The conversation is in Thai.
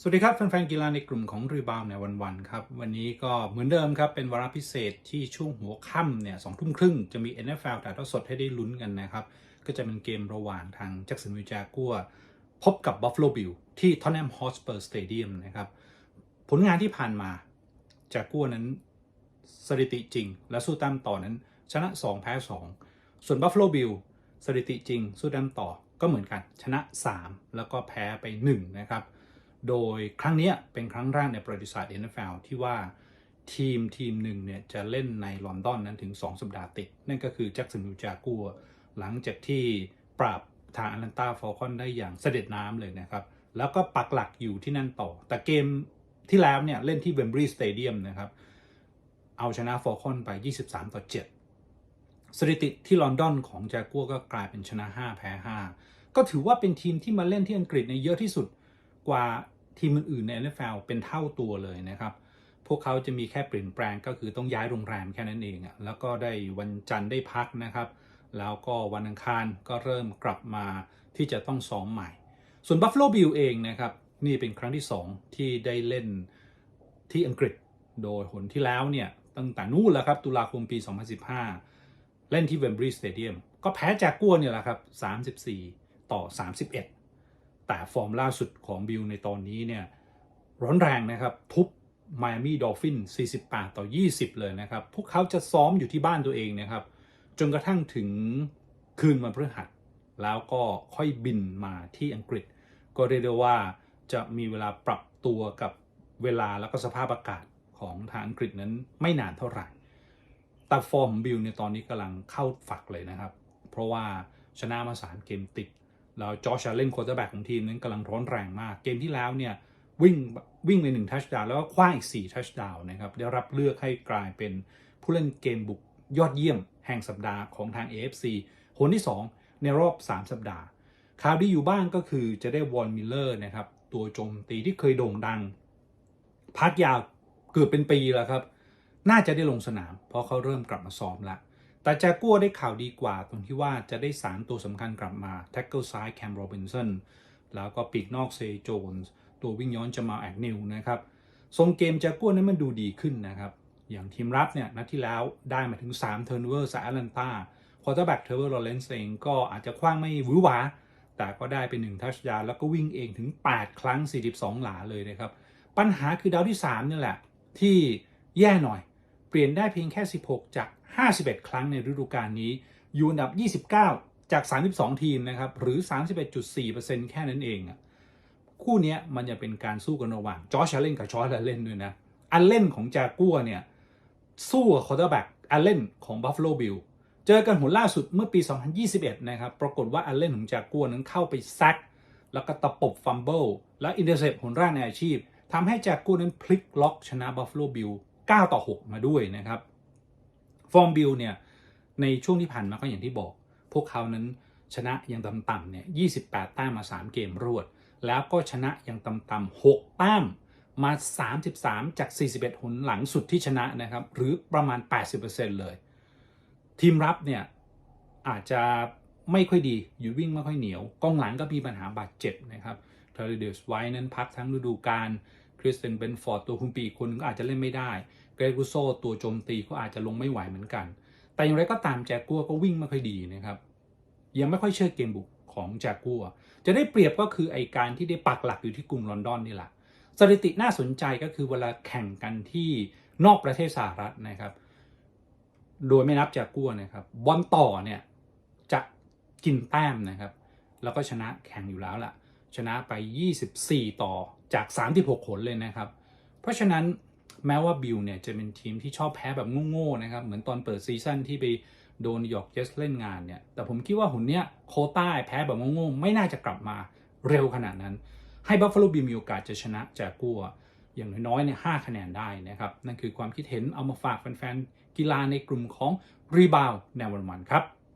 สวัสดีครับแฟนๆกีฬาในกลุ่มของรีบาวในวันๆครับ วันนี้ก็เหมือนเดิมครับ เป็นวาระพิเศษที่ช่วงหัวค่ำเนี่ยสองทุ่มครึ่งจะมี NFL ถ่ายทอดสดให้ได้ลุ้นกันนะครับ ก็จะเป็นเกมระหว่างทางแจ็คสันวิลจากัวพบกับ Buffalo Bill ที่ Tottenham Hotspur Stadium นะครับ ผลงานที่ผ่านมาจากัวนั้นสถิติจริง และสู้ตามต่อนั้น ชนะ 2 แพ้ 2 ส่วน Buffalo Bill สถิติจริง สู้ตามต่อก็เหมือนกันชนะ 3 แล้วก็แพ้ไป 1 นะครับ โดยครั้งนี้เป็นครั้งแรกในประวัติศาสตร์ NFL ที่ว่าทีมทีมหนึ่งเนี่ยจะเล่นในลอนดอนนั้นถึง 2 สัปดาห์ติด นั่นก็คือแจ็คสันวิลจากัวหลังจากที่ปราบทางอ t แลนตาฟอลคอนได้อย่างเสด็จน้ำเลยนะครับ แล้วก็ปักหลักอยู่ที่นั่นต่อ แต่เกมที่แล้วเนี่ยเล่นที่เวมบรีย์สเตเดียมนะครับ เอาชนะฟอลคอนไป 23 ต่อ 7 สถิติที่ลอนดอนของจากัวก็กลายเป็นชนะ 5 แพ้ 5 ก็ถือว่าเป็นทีมที่มาเล่นที่อังกฤษในเยอะที่สุดกว่า ทีมอื่นๆใน NFL เป็นเท่าตัวเลยนะครับ พวกเขาจะมีแค่เปลี่ยนแปลงก็คือต้องย้ายโรงแรมแค่นั้นเองอะแล้วก็ได้วันจันทร์ได้พักนะครับ แล้วก็วันอังคารก็เริ่มกลับมาที่จะต้องซ้อมใหม่ ส่วน Buffalo Bill เองนะครับ นี่เป็นครั้งที่ 2 ที่ได้เล่นที่อังกฤษโดยหนที่แล้วเนี่ยตั้งแต่นู่นแล้วครับตุลาคมปี 2015 เล่นที่เวมบรีย์สเตเดียมก็แพ้จากกัวเนี่ยแหละครับ 34 ต่อ 31 แต่ฟอร์มล่าสุดของบิลในตอนนี้เนี่ยร้อนแรงนะครับ ทุบไมอามี่ดอลฟิน 48 ต่อ 20 เลยนะครับ พวกเขาจะซ้อมอยู่ที่บ้านตัวเองนะครับ จนกระทั่งถึงคืนวันพฤหัส แล้วก็ค่อยบินมาที่อังกฤษ ก็เรียกได้ว่าจะมีเวลาปรับตัวกับเวลาแล้วก็สภาพอากาศของทางอังกฤษนั้นไม่นานเท่าไหร่ แต่ฟอร์มบิลในตอนนี้กำลังเข้าฝักเลยนะครับ เพราะว่าชนะมาสามเกมติด แล้วจอร์ชเล่นโคเตอร์แบ็กของทีมนั้นกำลังร้อนแรงมาก เกมที่แล้วเนี่ยวิ่งวิ่งไปหนึ่งทัชดาวแล้วก็คว้าอีก4ทัชดาวนะครับได้รับเลือกให้กลายเป็นผู้เล่นเกมบุกยอดเยี่ยมแห่งสัปดาห์ของทาง AFC คนที่ 2 ในรอบ 3 สัปดาห์ข่าวดีอยู่บ้างก็คือจะได้วอลมิลเลอร์นะครับตัวโจมตีที่เคยโด่งดัง พักยาวเกือบเป็นปีแล้วครับ น่าจะได้ลงสนาม เพราะเขาเริ่มกลับมาซ้อมแล้ว แต่แจากัวได้ข่าวดีกว่าตรงที่ว่าจะได้ 3 ตัวสำคัญกลับมาแท็กเกิลซ้ายแคมโรบินสันแล้วก็ปีกนอกเซโจนส์ตัววิ่งย้อนจะมาแอกนิวนะครับทรงเกมแจากัวนั้นมันดูดีขึ้นนะครับ อย่างทีมรับเนี่ยนัดที่แล้วได้มาถึง3เทอร์นเวอร์จากแอตแลนตาควอเตอร์แบ็กเทอร์เวอร์ลอเรนซ์เองก็อาจจะคว้างไม่หวือหวาแต่ก็ได้ไป1ทัชดาวแล้วก็วิ่งเองถึง 8 ครั้ง 42 หลาเลยนะครับ ปัญหาคือดาวที่3นี่แหละ ที่แย่หน่อย เปลี่ยนได้เพียงแค่ 16 จาก 51 ครั้งในฤดูกาลนี้ อยู่อันดับ 29 จาก 32 ทีมนะครับ หรือ 31.4%แค่นั้นเองอะคู่นี้มันจะเป็นการสู้กันระหว่างจอร์ชเลนกับจอร์ชเลนด้วยนะ อันเล่นของจากัวเนี่ย สู้กับคอร์เตอร์แบ็กอันเล่นของ Buffalo Bill เจอกันหนล่าสุดเมื่อปี 2021 นะครับ ปรากฏว่าอันเล่นของจากัวนั้นเข้าไปแซกแล้วก็ตะปบฟัมเบิลและอินเตอร์เซปหนแรกในอาชีพทำให้จากัวนั้นพลิกล็อกชนะ Buffalo Bill 9ต่อ 6 มาด้วยนะครับ ร์มบิลเนี่ยในช่วงที่ผ่านมาก็อย่างที่บอก พวกเขานั้นชนะอย่างต่ำๆเนี่ย28 แต้มมา 3 เกมรวด แล้วก็ชนะอย่างต่ำๆ6แต้มมา 33 จาก 41 หนหลังสุดที่ชนะนะครับ หรือประมาณ 80%เลย ทีมรับเนี่ยอาจจะไม่ค่อยดี อยู่วิ่งไม่ค่อยเหนียว กองหลังก็มีปัญหาบาดเจ็บนะครับเทอร์เดสไว้นั้นพักทั้งฤดูกาล คริสเตนเบนฟอร์ดตัวคุมปีอีกคนนึงก็อาจจะเล่นไม่ได้เกรกุโซตัวโจมตีก็อาจจะลงไม่ไหวเหมือนกัน แต่อย่างไรก็ตามแจกกัวก็วิ่งไม่ค่อยดีนะครับยังไม่ค่อยเชื่อเกมบุกของแจกัวจะได้เปรียบก็คือไอการที่ได้ปักหลักอยู่ที่กรุงลอนดอนนี่แหละสถิติน่าสนใจก็คือเวลาแข่งกันที่นอกประเทศสหรัฐนะครับ โดยไม่นับจากกัวนะครับบอลต่อเนี่ยจะกินแต้มนะครับ แล้วก็ชนะแข่งอยู่แล้วล่ะ ชนะไป 24 ต่อจาก 36ผลเลยนะครับ เพราะฉะนั้นแม้ว่าบิลเนี่ยจะเป็นทีมที่ชอบแพ้แบบโง่ๆนะครับ เหมือนตอนเปิดซีซั่นที่ไปโดนนิวยอกเจสเล่นงานเนี่ย แต่ผมคิดว่าหุ่นเนี้ยโคต้าแพ้แบบโง่ๆไม่น่าจะกลับมาเร็วขนาดนั้น ให้บัฟฟาโลบิลมีโอกาสจะชนะจากกัวอย่างน้อยๆเนี่ย5คะแนนได้นะครับ นั่นคือความคิดเห็นเอามาฝากแฟนๆกีฬาในกลุ่มของรีบาวในวันครับ